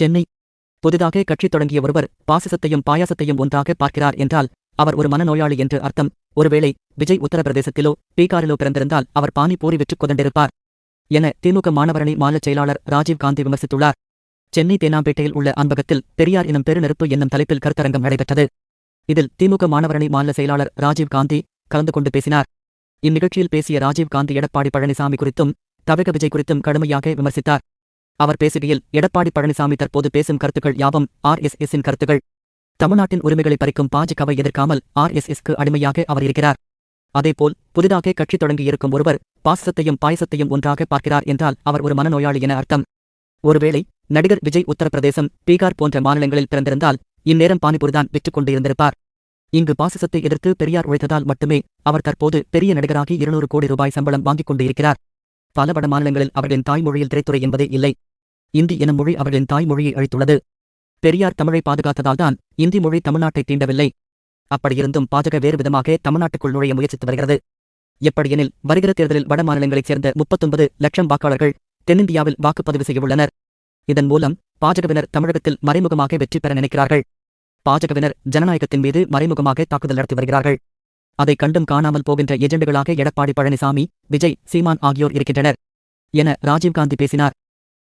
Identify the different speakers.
Speaker 1: சென்னை. புதிதாக கட்சி தொடங்கிய ஒருவர் பாசிசத்தையும் பாயாசத்தையும் ஒன்றாக பார்க்கிறார் என்றால் அவர் ஒரு மனநோயாளி என்று அர்த்தம். ஒருவேளை விஜய் உத்தரப்பிரதேசத்திலோ பீகாரிலோ பிறந்திருந்தால் அவர் பானிபூரி விற்றுக் கொதண்டிருப்பார் என திமுக மாணவரணி மாநில செயலாளர் ராஜீவ் காந்தி விமர்சித்துள்ளார். சென்னை தேனாம்பேட்டையில் உள்ள அன்பகத்தில் பெரியார் எனும் பெருநெருப்பு என்னும் தலைப்பில் கருத்தரங்கம் நடைபெற்றது. இதில் திமுக மாணவரணி மாநில செயலாளர் ராஜீவ் காந்தி கலந்து கொண்டு பேசினார். இந்நிகழ்ச்சியில் பேசிய ராஜீவ் காந்தி எடப்பாடி பழனிசாமி குறித்தும் தவிக விஜய் குறித்தும் கடுமையாக விமர்சித்தார். அவர் பேசுகையில் எடப்பாடி பழனிசாமி தற்போது பேசும் கருத்துக்கள் யாவும் ஆர் எஸ் எஸ்ஸின் கருத்துக்கள். தமிழ்நாட்டின் உரிமைகளை பறிக்கும் பாஜகவை எதிர்க்காமல் ஆர் எஸ் எஸ்க்கு அடிமையாக அவர் இருக்கிறார். அதேபோல் புதிதாக கட்சி தொடங்கியிருக்கும் ஒருவர் பாசத்தையும் பாயசத்தையும் ஒன்றாக பார்க்கிறார் என்றால் அவர் ஒரு மனநோயாளி என அர்த்தம். ஒருவேளை நடிகர் விஜய் உத்தரப்பிரதேசம் பீகார் போன்ற மாநிலங்களில் பிறந்திருந்தால் இந்நேரம் பானிபுரிதான் விற்றுக் கொண்டு இருந்திருப்பார் இங்கு பாசிசத்தை எதிர்த்து பெரியார் உழைத்ததால் மட்டுமே அவர் தற்போது பெரிய நடிகராகி இருநூறு கோடி ரூபாய் சம்பளம் வாங்கிக் கொண்டு இருக்கிறார் பல வட மாநிலங்களில் அவர்களின் தாய்மொழியில் திரைத்துறை என்பதே இல்லை. இந்தி எனும் மொழி அவர்களின் தாய்மொழியை அழித்துள்ளது. பெரியார் தமிழை பாதுகாத்ததால்தான் இந்தி மொழி தமிழ்நாட்டை தீண்டவில்லை. அப்படியிருந்தும் பாஜக வேறு விதமாக தமிழ்நாட்டுக்குள் நுழைய முயற்சித்து வருகிறது. எப்படியெனில் வருகிற தேர்தலில் வட மாநிலங்களைச் சேர்ந்த முப்பத்தொன்பது லட்சம் வாக்காளர்கள் தென்னிந்தியாவில் வாக்குப்பதிவு செய்யவுள்ளனர். இதன் மூலம் பாஜகவினர் தமிழகத்தில் மறைமுகமாக வெற்றி பெற நினைக்கிறார்கள். பாஜகவினர் ஜனநாயகத்தின் மீது மறைமுகமாக தாக்குதல் நடத்தி வருகிறார்கள். அதைக் கண்டும் காணாமல் போகின்ற எஜெண்டுகளாக எடப்பாடி பழனிசாமி விஜய் சீமான் ஆகியோர் இருக்கின்றனர். என ராஜீவ்காந்தி பேசினார்.